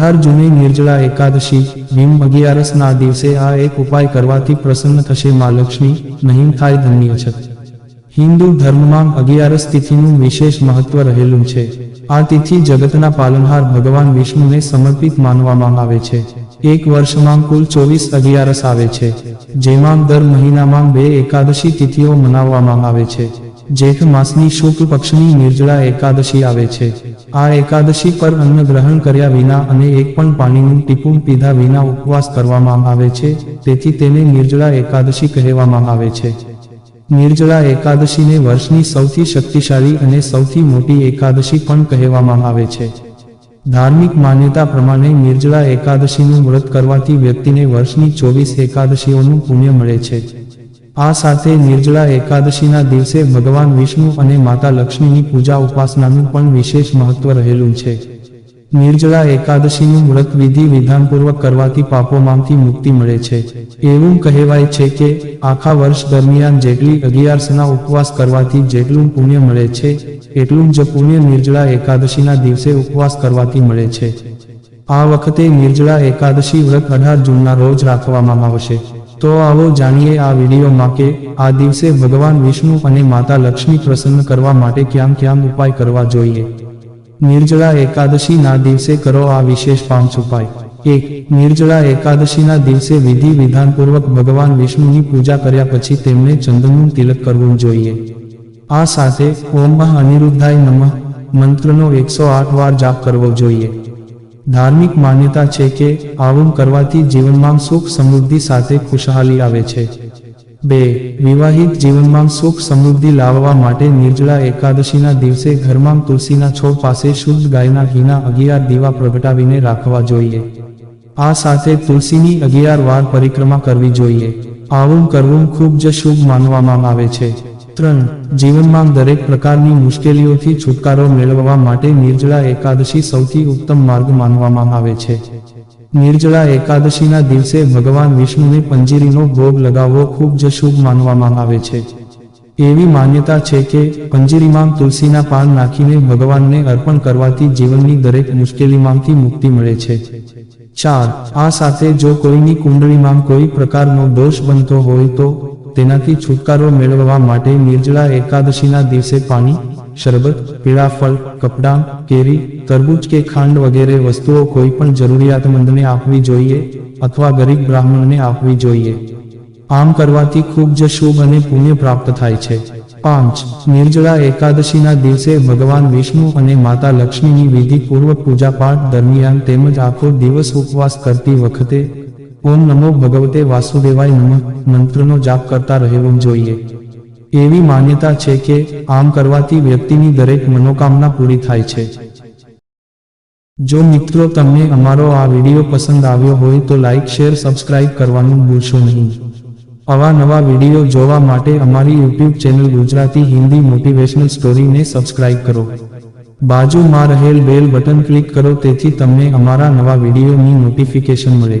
હર જૂની નિર્જળા એકાદશી, ભીમ અગિયારસના દિવસે આ એક ઉપાય કરવાથી પ્રસન્ન થશે મા લક્ષ્મી, નહીં થાય ધન્ય છે હિન્દુ ધર્મમાં અગિયારસ તિથિનું વિશેષ મહત્વ રહેલું છે. આ તિથિ જગતના પાલનહાર ભગવાન વિષ્ણુને સમર્પિત માનવામાં આવે છે. એક વર્ષમાં કુલ ચોવીસ અગિયારસ આવે છે, જેમાં દર મહિનામાં બે એકાદશી તિથિઓ મનાવવામાં આવે છે. જેઠ માસની શુક્લ પક્ષની નિર્જળા એકાદશી આવે છે. આ એકાદશી પર અન્ન ગ્રહણ કર્યા વિના અને એક પણ પાણીનું ટીપું પીધા વિના ઉપવાસ કરવામાં આવે છે, તેથી તેને નિર્જળા એકાદશી કહેવામાં આવે છે. નિર્જળા એકાદશીને વર્ષની સૌથી શક્તિશાળી અને સૌથી મોટી એકાદશી પણ કહેવામાં આવે છે. ધાર્મિક માન્યતા પ્રમાણે નિર્જળા એકાદશીનું વ્રત કરવાથી વ્યક્તિને વર્ષની ચોવીસ એકાદશીઓનું પુણ્ય મળે છે. આ સાથે નિર્જળા એકાદશીના દિવસે ભગવાન વિષ્ણુ અને માતા લક્ષ્મીની પૂજા ઉપાસનાનું પણ વિશેષ મહત્વ રહેલું છે. નિર્જળા એકાદશીનું વ્રત વિધિ વિધાનપૂર્વક કરવાથી પાપોમાંથી મુક્તિ મળે છે. એવું કહેવાય છે કે આખા વર્ષ દરમિયાન જેટલી અગિયારસના ઉપવાસ કરવાથી જેટલું પુણ્ય મળે છે, એટલું જ પુણ્ય નિર્જળા એકાદશીના દિવસે ઉપવાસ કરવાથી મળે છે. આ વખતે નિર્જળા એકાદશી વ્રત અઢાર જૂનના રોજ રાખવામાં આવશે. તો આવો જાણીએ આ વિડીયોમાં આ દિવસે ભગવાન વિષ્ણુ અને માતા લક્ષ્મી પ્રસન્ન કરવા માટે ક્યાં ક્યાં ઉપાય કરવા જોઈએ. નિર્જળા એકાદશીના દિવસે કરો આ વિશેષ પાંચ ઉપાય એક, નિર્જળા એકાદશીના દિવસે વિધિ વિધાનપૂર્વક ભગવાન વિષ્ણુની પૂજા કર્યા પછી તેમને ચંદનનું તિલક કરવું જોઈએ. આ સાથે ઓમ અનિરુદ્ધાય નમઃ મંત્રનો એકસો આઠ વાર જાપ કરવો જોઈએ. ધાર્મિક માન્યતા છે કે આવું કરવાથી જીવનમાં સુખ સમૃદ્ધિ સાથે ખુશહાલી આવે છે. બે, વિવાહિત જીવનમાં સુખ સમૃદ્ધિ લાવવા માટે નિર્જળા એકાદશીના દિવસે ઘરમાં તુલસીના છોડ પાસે શુદ્ધ ગાયના ઘીના અગિયાર દીવા પ્રગટાવીને રાખવા જોઈએ. આ સાથે તુલસીની અગિયાર વાર પરિક્રમા કરવી જોઈએ. આવું કરવું ખૂબ જ શુભ માનવામાં આવે છે. ત્રણ જીવનમાં દરેક પ્રકારની મુશ્કેલીઓથી છુટકારો મેળવવા માટે નિર્જળા એકાદશી સૌથી ઉત્તમ માર્ગ માનવામાં આવે છે. નિર્જળા એકાદશીના દિવસે ભગવાન વિષ્ણુને પંજીરીનો ભોગ લગાવવો ખૂબ જ શુભ માનવામાં આવે છે. એવી માન્યતા છે કે, પંજીરીમાં તુલસીના પાન નાખીને ભગવાનને અર્પણ કરવાથી જીવનની દરેક મુશ્કેલીમાંથી મુક્તિ મળે છે. ચાર, આ સાથે જો કોઈની કુંડળીમાં કોઈ પ્રકારનો દોષ બનતો હોય તો તેનાથી છુટકારો મેળવવા માટે નિર્જળા એકાદશીના દિવસે પાણી, શરબત પીળા ફળ કપડાં, કેરી, તરબૂચ કે ખાંડ વગેરે વસ્તુઓ કોઈ પણ જરૂરિયાતમંદને આપવી જોઈએ અથવા ગરીબ બ્રાહ્મણને આપવી જોઈએ. આમ કરવાથી ખૂબ જ શુભ અને પુણ્ય પ્રાપ્ત થાય છે. પાંચ નિર્જળા એકાદશીના દિવસે ભગવાન વિષ્ણુ અને માતા લક્ષ્મીની વિધિપૂર્વક પૂજા પાઠ દરમિયાન તેમજ આખો દિવસ ઉપવાસ કરતી વખતે ઓમ નમો ભગવતે વાસુદેવાય નમઃ. મંત્રનો જાપ કરતા રહેવું જોઈએ. એવી માન્યતા છે કે આમ કરવાથી વ્યક્તિની દરેક મનોકામના પૂરી થાય છે. જો મિત્રો તમને અમારો આ વીડિયો પસંદ આવ્યો હોય તો લાઇક શેર, સબસ્ક્રાઇબ કરવાનું ભૂલશો નહીં. આવા નવા વીડિયો જોવા માટે અમારી YouTube channel Gujarati Hindi motivational સ્ટોરીને subscribe કરો. બાજુમાં રહેલ બેલ બટન ક્લિક કરો, તેથી તમને અમારા નવા વિડીયોની નોટિફિકેશન મળે.